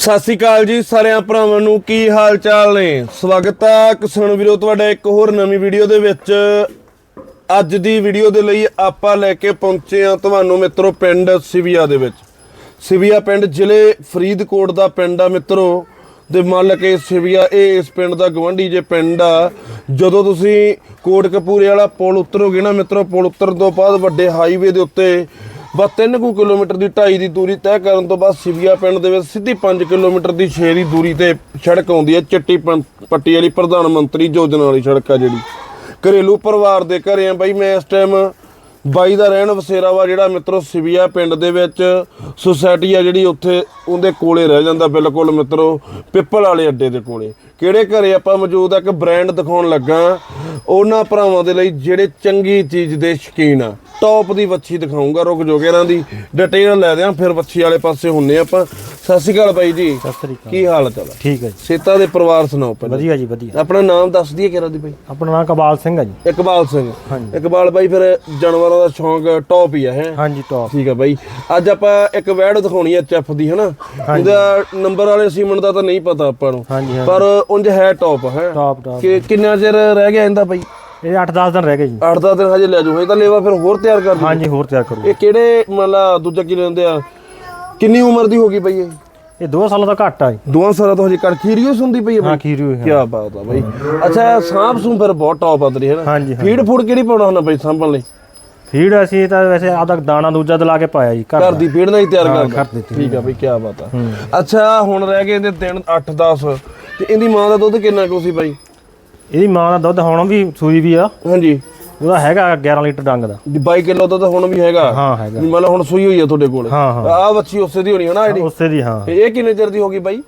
ਸਤਿ ਸ਼੍ਰੀ ਅਕਾਲ ਜੀ ਸਾਰਿਆਂ ਭਰਾਵਾਂ ਨੂੰ, ਕੀ ਹਾਲ ਚਾਲ ਨੇ? ਸਵਾਗਤ ਹੈ ਕਿਸਾਨ ਵੀਰੋ ਤੁਹਾਡਾ ਇੱਕ ਹੋਰ ਨਵੀਂ ਵੀਡੀਓ ਦੇ ਵਿੱਚ। ਅੱਜ ਦੀ ਵੀਡੀਓ ਦੇ ਲਈ ਆਪਾਂ ਲੈ ਕੇ ਪਹੁੰਚੇ ਆ ਤੁਹਾਨੂੰ ਮਿੱਤਰੋ ਪਿੰਡ ਸਿਵੀਆ ਦੇ ਵਿੱਚ। ਸਿਵੀਆ ਪਿੰਡ ਜ਼ਿਲ੍ਹੇ ਫਰੀਦਕੋਟ ਦਾ ਪਿੰਡ ਆ ਮਿੱਤਰੋ। ਦੇ ਮੰਨ ਕੇ ਸਿਵੀਆ, ਇਹ ਇਸ ਪਿੰਡ ਦਾ ਗਵੰਡੀ ਜੇ ਪਿੰਡ ਆ। ਜਦੋਂ ਤੁਸੀਂ ਕੋਟ ਕਪੂਰੇ ਵਾਲਾ ਪੁਲ ਉਤਰੋਗੇ ਨਾ ਮਿੱਤਰੋ, ਪੁਲ ਉਤਰਨ ਤੋਂ ਬਾਅਦ ਵੱਡੇ ਹਾਈਵੇ ਦੇ ਉੱਤੇ ਬਸ 3 ਕੁ ਕਿਲੋਮੀਟਰ ਦੀ ਢਾਈ ਦੀ ਦੂਰੀ ਤੈਅ ਕਰਨ ਤੋਂ ਬਾਅਦ ਸਿਵੀਆ ਪਿੰਡ ਦੇ ਵਿੱਚ ਸਿੱਧੀ 5 ਕਿਲੋਮੀਟਰ ਦੀ 6 ਦੀ ਦੂਰੀ ਤੇ ਸੜਕ ਆਉਂਦੀ ਹੈ। ਚਿੱਟੀ ਪੰ- ਪੱਟੀ ਵਾਲੀ ਪ੍ਰਧਾਨ ਮੰਤਰੀ ਯੋਜਨਾ ਵਾਲੀ ਸੜਕ ਆ ਜਿਹੜੀ। ਘਰੇਲੂ ਪਰਿਵਾਰ ਦੇ ਘਰੇ ਆ ਬਾਈ, ਮੈਂ ਇਸ ਟਾਈਮ ਬਾਈ ਦਾ ਰਹਿਣ ਵਸੇਰਾ ਵਾ ਜਿਹੜਾ ਮਿੱਤਰੋ ਸਿਵੀਆ ਪਿੰਡ ਦੇ ਵਿੱਚ ਸੁਸਾਇਟੀ ਆ ਜਿਹੜੀ ਉੱਥੇ ਉਹਦੇ ਕੋਲੇ ਰਹਿ ਜਾਂਦਾ ਬਿਲਕੁਲ ਮਿੱਤਰੋ, ਪਿੱਪਲ ਵਾਲੇ ਅੱਡੇ ਦੇ ਕੋਲੇ। ਕਿਹੜੇ ਘਰੇ ਆਪਾਂ ਮੌਜੂਦ ਆ? ਇੱਕ ਬ੍ਰਾਂਡ ਦਿਖਾਉਣ ਲੱਗਾ। ਉਹਨਾਂ ਭਰਾਵਾਂ ਦੇ ਲਈ ਜਿਹੜੇ ਚੰਗੀ ਚੀਜ਼ ਦੇ ਸ਼ੌਕੀਨ ਆ। ਟੌਪ ਦੀ ਵੱਛੀ ਦਿਖਾਉਂਗਾ ਰੁਕ ਜੋਗੇ ਇਹਨਾਂ ਦੀ ਡਿਟੇਲ ਲੈ ਦਿਆਂ ਫਿਰ ਵੱਛੀ ਵਾਲੇ ਪਾਸੇ ਹੁੰਨੇ ਆਪਾਂ। ਸਤਿ ਸ਼੍ਰੀ ਅਕਾਲ ਬਾਈ ਜੀ। ਸਤਿ ਸ੍ਰੀ ਅਕਾਲ। ਕੀ ਹਾਲ ਚਾਲ ਠੀਕ ਹੈ ਜੀ। ਸੇਤਾ ਦੇ ਪਰਿਵਾਰ ਸੁਣਾਓ ਪਹਿਲਾਂ ਵਧੀਆ ਜੀ ਵਧੀਆ। ਆਪਣਾ ਨਾਮ ਦੱਸ ਦਈਏ ਕਿਹੜਾ ਦੀ ਬਾਈ? ਆਪਣਾ ਨਾਮ ਕਬਾਲ ਸਿੰਘ ਹੈ ਜੀ। ਇਕਬਾਲ ਸਿੰਘ। ਹਾਂਜੀ। ਇਕਬਾਲ ਬਾਈ ਫਿਰ ਜਾਨਵਰਾਂ ਦਾ ਸ਼ੌਂਕ ਟੌਪ ਹੀ ਆ ਹੈ? ਹਾਂਜੀ ਟੌਪ ਠੀਕ ਆ ਬਾਈ। ਅੱਜ ਆਪਾਂ ਇੱਕ ਵੈੜ ਦਿਖਾਉਣੀ ਹੈ ਚੈਫ ਦੀ ਹਨਾ? ਉਹਦਾ ਨੰਬਰ ਵਾਲੇ ਸੀਮਨ ਦਾ ਤਾਂ ਨਹੀਂ ਪਤਾ ਆਪਾਂ ਨੂੰ। ਪਰ ਉਂਝ ਹੈ ਟੌਪ ਹੈ? ਟੌਪ ਟੌਪ ਕਿ ਕਿੰਨਾ ਚਿਰ ਰਹਿ ਗਿਆ ਇਹਦਾ ਬਾਈ? ਇਹ 8-10 ਦਿਨ ਰਹਿ ਗਏ ਜੀ। 8-10 ਦਿਨ ਹਜੇ ਲੈ ਜਾਓ ਹਜੇ ਤਾਂ ਲੇਵਾ ਫਿਰ ਹੋਰ ਤਿਆਰ ਕਰ ਦਿਓ ਹਾਂਜੀ ਹੋਰ ਤਿਆਰ ਕਰੋ ਇਹ ਕਿਹੜੇ ਮਤਲਬ ਦੂਜਾ ਕੀ ਲੈਂਦੇ ਆ? ਕਿੰਨੀ ਉਮਰ ਦੀ ਹੋ ਗਈ ਬਾਈ ਇਹ? ਇਹ 2 ਸਾਲਾਂ ਤੋਂ ਘੱਟ ਆ ਜੀ। ਦੋਵਾਂ ਸਾਲਾਂ ਤੋਂ ਹਜੇ ਕਰ ਖੀਰੀਓ ਹੁੰਦੀ ਪਈ ਹੈ ਹਾਂ ਬਾਈ ਖੀਰੂ ਹੋਈ ਕੀ ਬਾਤ ਆ ਬਾਈ। ਅੱਛਾ ਸਾਂਭ ਸੂੰ ਫਿਰ ਬਹੁਤ ਟੌਪ ਆ ਤੇਰੀ ਹੈ ਨਾ? ਹਾਂਜੀ ਹਾਂ ਫੀਡ ਫੂਡ ਕਿਹੜੀ ਪਾਉਣਾ ਹੁੰਦਾ ਬਾਈ ਸਾਂਭਣ ਲਈ? ਫੀਡ ਅਸੀਂ ਤਾਂ ਵੈਸੇ ਆਦਾ ਦਾਣਾ ਦੂਜਾ ਦਲਾ ਕੇ ਪਾਇਆ ਜੀ ਘਰ ਘਰ ਦਾ। ਦੀ। ਫੀਡ ਨਾਲ ਹੀ ਤਿਆਰ ਹਾਂ, ਘਰ ਦੀ ਠੀਕ ਆ ਬਈ ਕੀ ਬਾਤ ਆ। ਅੱਛਾ ਹੁਣ ਰਹਿ ਗਏ ਇਹਦੇ ਦਿਨ 8 10 ਤੇ ਇਹਦੀ ਮਾਂ ਦਾ ਦੁੱਧ ਕਿੰਨਾ ਕੁ ਸੀ ਬਾਈ? ਇਹਦੀ ਮਾਂ ਦਾ ਦੁੱਧ ਹੁਣ ਵੀ ਸੂਈ ਵੀ ਆ। ਹਾਂਜੀ। ਉਹਦਾ ਹੈਗਾ 11 ਲੀਟਰ ਡੰਗ ਦਾ। 22 ਕਿਲੋ ਦੁੱਧ ਹੁਣ ਵੀ ਹੈਗਾ? ਹਾਂ ਹੈਗਾ। ਮਤਲਬ ਹੁਣ ਸੂਈ ਹੋਈ ਆ ਤੁਹਾਡੇ ਕੋਲ। ਹਾਂ ਹਾਂ। ਆ ਬੱਚੀ ਉਸੇ ਦੀ ਹੋਣੀ ਹੈ ਨਾ ਜਿਹੜੀ? ਉਸੇ ਦੀ ਹਾਂ। ਤੇ ਇਹ ਕਿੰਨੇ ਚਿਰ ਦੀ ਹੋ ਗਈ ਬਾਈ?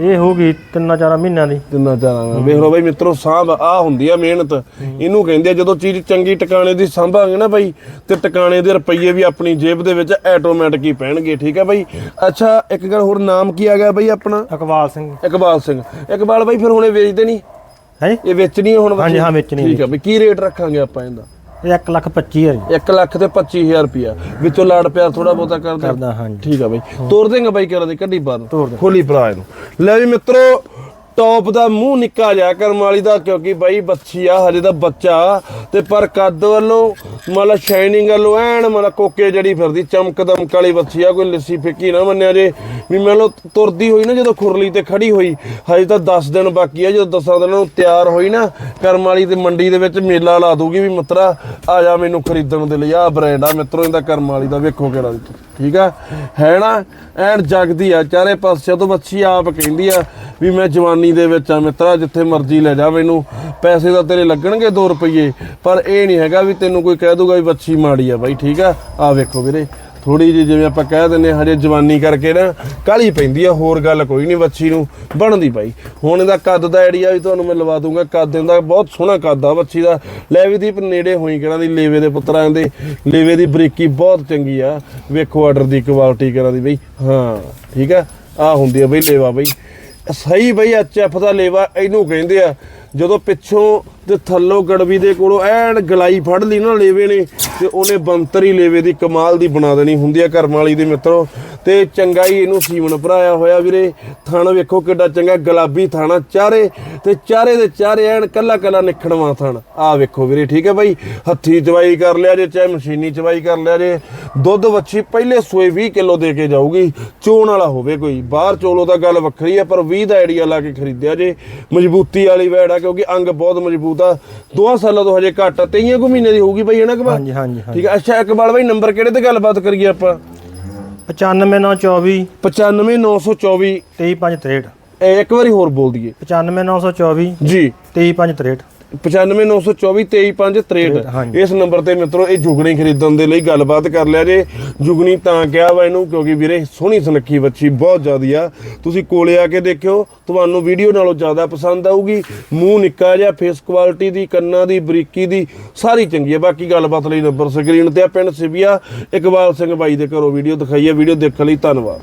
ਇਹ ਹੋਊਗੀ ਤਿੰਨਾਂ ਚਾਰਾਂ ਮਹੀਨਿਆਂ ਦੀ। ਤਿੰਨਾਂ ਚਾਰਾਂ ਵੇਖ ਲਓ ਬਾਈ ਮਿੱਤਰੋ ਸਾਂਭ ਆ ਹੁੰਦੀ ਆ ਮਿਹਨਤ। ਇਹਨੂੰ ਕਹਿੰਦੇ ਆ ਜਦੋਂ ਚੀਜ਼ ਚੰਗੀ ਟਿਕਾਣੇ ਦੀ ਸਾਂਭਾਂਗੇ ਨਾ ਬਾਈ ਤੇ ਟਿਕਾਣੇ ਦੇ ਰੁਪਈਏ ਵੀ ਆਪਣੀ ਜੇਬ ਦੇ ਵਿੱਚ ਆਟੋਮੈਟਿਕ ਹੀ ਪੈਣਗੇ ਠੀਕ ਹੈ ਬਾਈ? ਅੱਛਾ ਇੱਕ ਗੱਲ ਹੋਰ ਨਾਮ ਕੀ ਆ ਗਿਆ ਬਾਈ ਆਪਣਾ? ਇਕਬਾਲ ਸਿੰਘ। ਇਕਬਾਲ ਸਿੰਘ। ਇਕਬਾਲ ਬਾਈ ਫਿਰ ਹੁਣ ਵੇਚਦੇ ਨਹੀਂ ਹੈ? ਇਹ ਵੇਚਣੀ ਹੈ ਹੁਣ? ਹਾਂਜੀ, ਹਾਂ, ਵੇਚਣੀ ਹੈ। ਠੀਕ ਹੈ ਬਈ ਕੀ ਰੇਟ ਰੱਖਾਂਗੇ ਆਪਾਂ ਇਹਦਾ? ਇਹ 1 ਲੱਖ 25 ਹੈ ਜੀ। 1 ਲੱਖ ਤੇ 25000 ਰੁਪਿਆ ਵਿੱਚੋਂ ਲਾੜ ਪਿਆਰ ਥੋੜਾ ਬਹੁਤਾ ਕਰ ਦੇ ਕਰਦਾ ਹਾਂਜੀ। ਠੀਕ ਆ ਬਈ। ਤੋਰ ਦੇਂਗੇ ਬਾਈ ਕਰਾਂ ਦੀ ਕੱਢੀ ਬਾਹਰ। ਖੋਲੀ ਭਰਾ ਇਹਨੂੰ। ਲੈ ਵੀ ਮਿੱਤਰੋ ਟੌਪ ਦਾ ਮੂੰਹ ਨਿੱਕਾ ਜਿਹਾ ਕਰਮ ਵਾਲੀ ਦਾ, ਕਿਉਂਕਿ ਬਾਈ ਬੱਚੀ ਆ, ਹਜੇ ਤਾਂ ਬੱਚਾ। ਤੇ ਪਰ ਕੱਦ ਵੱਲੋਂ, ਮਤਲਬ ਸ਼ਾਈਨਿੰਗ ਵੱਲੋਂ ਐਨ, ਮਤਲਬ ਕੋਕੇ ਜਿਹੜੀ ਫਿਰਦੀ, ਚਮਕ ਦਮਕ ਵਾਲੀ ਬੱਚੀ ਆ, ਕੋਈ ਲਿੱਸੀ ਫਿੱਕੀ ਨਾ ਮੰਨਿਆ ਜੇ। ਵੀ ਮੰਨ ਲਓ ਤੁਰਦੀ ਹੋਈ ਨਾ, ਜਦੋਂ ਖੁਰਲੀ ਤੇ ਖੜੀ ਹੋਈ, ਹਜੇ ਤਾਂ 10 ਦਿਨ ਬਾਕੀ ਆ, ਜਦੋਂ 10 ਦਿਨਾਂ ਨੂੰ ਤਿਆਰ ਹੋਈ ਨਾ, ਕਰਮ ਵਾਲੀ ਤੇ ਮੰਡੀ ਦੇ ਵਿੱਚ ਮੇਲਾ ਲਾ ਦੂਗੀ ਵੀ ਮਿੱਤਰਾ, ਆ ਜਾ ਮੈਨੂੰ ਖਰੀਦਣ ਦੇ ਲਈ, ਆ ਬ੍ਰਾਂਡ ਆ, ਮਿੱਤਰੋ, ਇਹਦਾ ਕਰਮ ਵਾਲੀ ਦਾ ਵੇਖੋ ਕਿਹੜਾ ਠੀਕ ਆ? ਹੈ ਨਾ? ਐਨ ਜਗਦੀ ਆ, ਚਾਰੇ ਪਾਸੇ ਤੋਂ ਬੱਚੀ ਆਪ ਕਹਿੰਦੀ ਆ ਵੀ ਮੈਂ ਜਵਾਨੀ ਦੇ ਵਿੱਚ ਆ, ਮਿੱਤਰਾ, ਜਿੱਥੇ ਮਰਜ਼ੀ ਲੈ ਜਾ ਮੈਨੂੰ। ਪੈਸੇ ਤਾਂ ਤੇਰੇ ਲੱਗਣਗੇ 2 ਰੁਪਏ ਪਰ ਇਹ ਨਹੀਂ ਹੈਗਾ ਵੀ ਤੈਨੂੰ ਕੋਈ ਕਹਿ ਦੂਗਾ ਵੀ ਬੱਚੀ ਮਾੜੀ ਆ ਬਾਈ, ਠੀਕ ਆ? ਆ ਵੇਖੋ ਵੀਰੇ ਥੋੜੀ ਜਿਹੀ ਜਿਵੇਂ ਆਪਾਂ ਕਹਿ ਦਿੰਨੇ ਹਜੇ ਜਵਾਨੀ ਕਰਕੇ ਨਾ ਕਾਲੀ ਪੈਂਦੀ ਆ, ਹੋਰ ਗੱਲ ਕੋਈ ਨਹੀਂ ਬੱਚੀ ਨੂੰ ਬਣਦੀ ਬਾਈ ਹੁਣ ਇਹਦਾ ਕੱਦ ਦਾ ਆਈਡੀਆ ਵੀ ਤੁਹਾਨੂੰ ਮੈਂ ਲਵਾ ਦੂੰਗਾ ਕੱਦ ਇਹਦਾ ਬਹੁਤ ਸੋਹਣਾ ਕੱਦ ਆ ਬੱਚੀ ਦਾ। ਲੈ ਵੀ ਨੇੜੇ ਹੋਈ ਕਿਹਨਾਂ ਦੀ, ਲੇਵੇ ਦੇ ਪੁੱਤਰਾਂ ਦੇ। ਲੇਵੇ ਦੀ ਬਰੀਕੀ ਬਹੁਤ ਚੰਗੀ ਆ। ਵੇਖੋ ਆਰਡਰ ਦੀ ਕੁਆਲਿਟੀ ਕਿਹਨਾਂ ਦੀ ਬਈ। ਹਾਂ, ਠੀਕ ਆ? ਆ ਹੁੰਦੀ ਆ ਬਈ ਲੇਵਾ ਬਈ। ਸਹੀ ਬਈ ਐਚਐਫ ਦਾ ਲੇਵਾ ਇਹਨੂੰ ਕਹਿੰਦੇ ਆ, ਜਦੋਂ ਪਿੱਛੋਂ ਤੇ ਥੱਲੋਂ ਗੜਵੀ ਦੇ ਕੋਲੋਂ ਐਨ ਗਲਾਈ ਫੜ ਲਈ ਨਾ ਲੇਵੇ ਨੇ ਤੇ ਉਹਨੇ ਬੰਤਰੀ ਲੇਵੇ ਦੀ ਕਮਾਲ ਦੀ ਬਣਾ ਦੇਣੀ ਹੁੰਦੀ ਆ ਕਰਮ ਵਾਲੀ ਦੇ ਮਿੱਤਰੋ। ਤੇ ਚੰਗਾ ਹੀ ਇਹਨੂੰ ਸੀਮਨ ਭਰਾਇਆ ਹੋਇਆ ਵੀਰੇ। ਥਣ ਵੇਖੋ ਕਿੱਡਾ ਚੰਗਾ, ਗੁਲਾਬੀ ਥਾਣਾ ਚਾਰੇ ਤੇ ਚਾਰੇ ਦੇ ਚਾਰੇ ਐਨ ਕੱਲਾ ਕੱਲਾ ਨਿਖੜਵਾ ਥਣ। ਆ ਵੇਖੋ ਵੀਰੇ, ਠੀਕ ਹੈ ਬਾਈ? ਹੱਥੀ ਚਵਾਈ ਕਰ ਲਿਆ ਜੇ, ਚਾਹੇ ਮਸ਼ੀਨੀ ਚਵਾਈ ਕਰ ਲਿਆ ਜੇ। ਦੁੱਧ ਵੱਛੀ ਪਹਿਲੇ ਸੋਏ 20 ਕਿਲੋ ਦੇ ਕੇ ਜਾਊਗੀ। ਚੋਣ ਵਾਲਾ ਹੋਵੇ ਕੋਈ। ਬਾਹਰ ਚੋਲੋ ਤਾਂ ਗੱਲ ਵੱਖਰੀ ਆ ਪਰ 20 ਦਾ ਆਈਡੀਆ ਲਾ ਕੇ ਖਰੀਦਿਆ ਜੇ। ਮਜ਼ਬੂਤੀ ਵਾਲੀ ਵੈੜ ਆ, ਕਿਉਂਕਿ ਅੰਗ ਬਹੁਤ ਮਜ਼ਬੂਤ ਆ ਦੋਆਂ ਸਾਲਾਂ ਤੋਂ ਹਜੇ ਘੱਟ ਆ ਤੇਈਆਂ ਕੁ ਮਹੀਨੇ ਦੀ ਹੋਊਗੀ ਬਾਈ ਹੈ ਨਾ ਕਬਾ ਹਾਂਜੀ ਹਾਂਜੀ ਹਾਂਜੀ। ਠੀਕ ਆ ਅੱਛਾ ਇਕਬਾਲ ਬਾਈ ਨੰਬਰ ਕਿਹੜੇ ਤੇ ਗੱਲਬਾਤ ਕਰੀਏ ਆਪਾਂ? 95924 95924 23563 ਇਹ ਇੱਕ ਵਾਰੀ ਹੋਰ ਬੋਲ ਦਈਏ। 95924 ਜੀ। 23563 95924 23563 ਹਾਂਜੀ। ਇਸ ਨੰਬਰ ਤੇ ਮਿੱਤਰੋ ਇਹ ਜੁਗਣੀ ਖਰੀਦਣ ਦੇ ਲਈ ਗੱਲਬਾਤ ਕਰ ਲਿਆ ਜੇ। ਜੁਗਣੀ ਤਾਂ ਕਿਹਾ ਵਾ ਇਹਨੂੰ ਕਿਉਂਕਿ ਵੀਰੇ ਸੋਹਣੀ ਸੁਨੱਖੀ ਬੱਚੀ ਬਹੁਤ ਜ਼ਿਆਦੀ ਆ ਤੁਸੀਂ ਕੋਲੇ ਆ ਕੇ ਦੇਖਿਓ ਤੁਹਾਨੂੰ ਵੀਡੀਓ ਨਾਲੋਂ ਜ਼ਿਆਦਾ ਪਸੰਦ ਆਊਗੀ। ਮੂੰਹ ਨਿੱਕਾ ਜਿਹਾ ਫੇਸ ਕੁਆਲਿਟੀ ਦੀ ਕੰਨਾਂ ਦੀ ਬਰੀਕੀ ਦੀ ਸਾਰੀ ਚੰਗੀ ਆ। ਬਾਕੀ ਗੱਲਬਾਤ ਲਈ ਨੰਬਰ ਸਕਰੀਨ ਤੇ ਆ ਪਿੰਡ ਸਿਵੀਆ। ਇਕਬਾਲ ਸਿੰਘ ਬਾਈ ਦੇ ਘਰੋਂ ਵੀਡੀਓ ਦਿਖਾਈ ਆ। ਵੀਡੀਓ ਦੇਖਣ ਲਈ ਧੰਨਵਾਦ।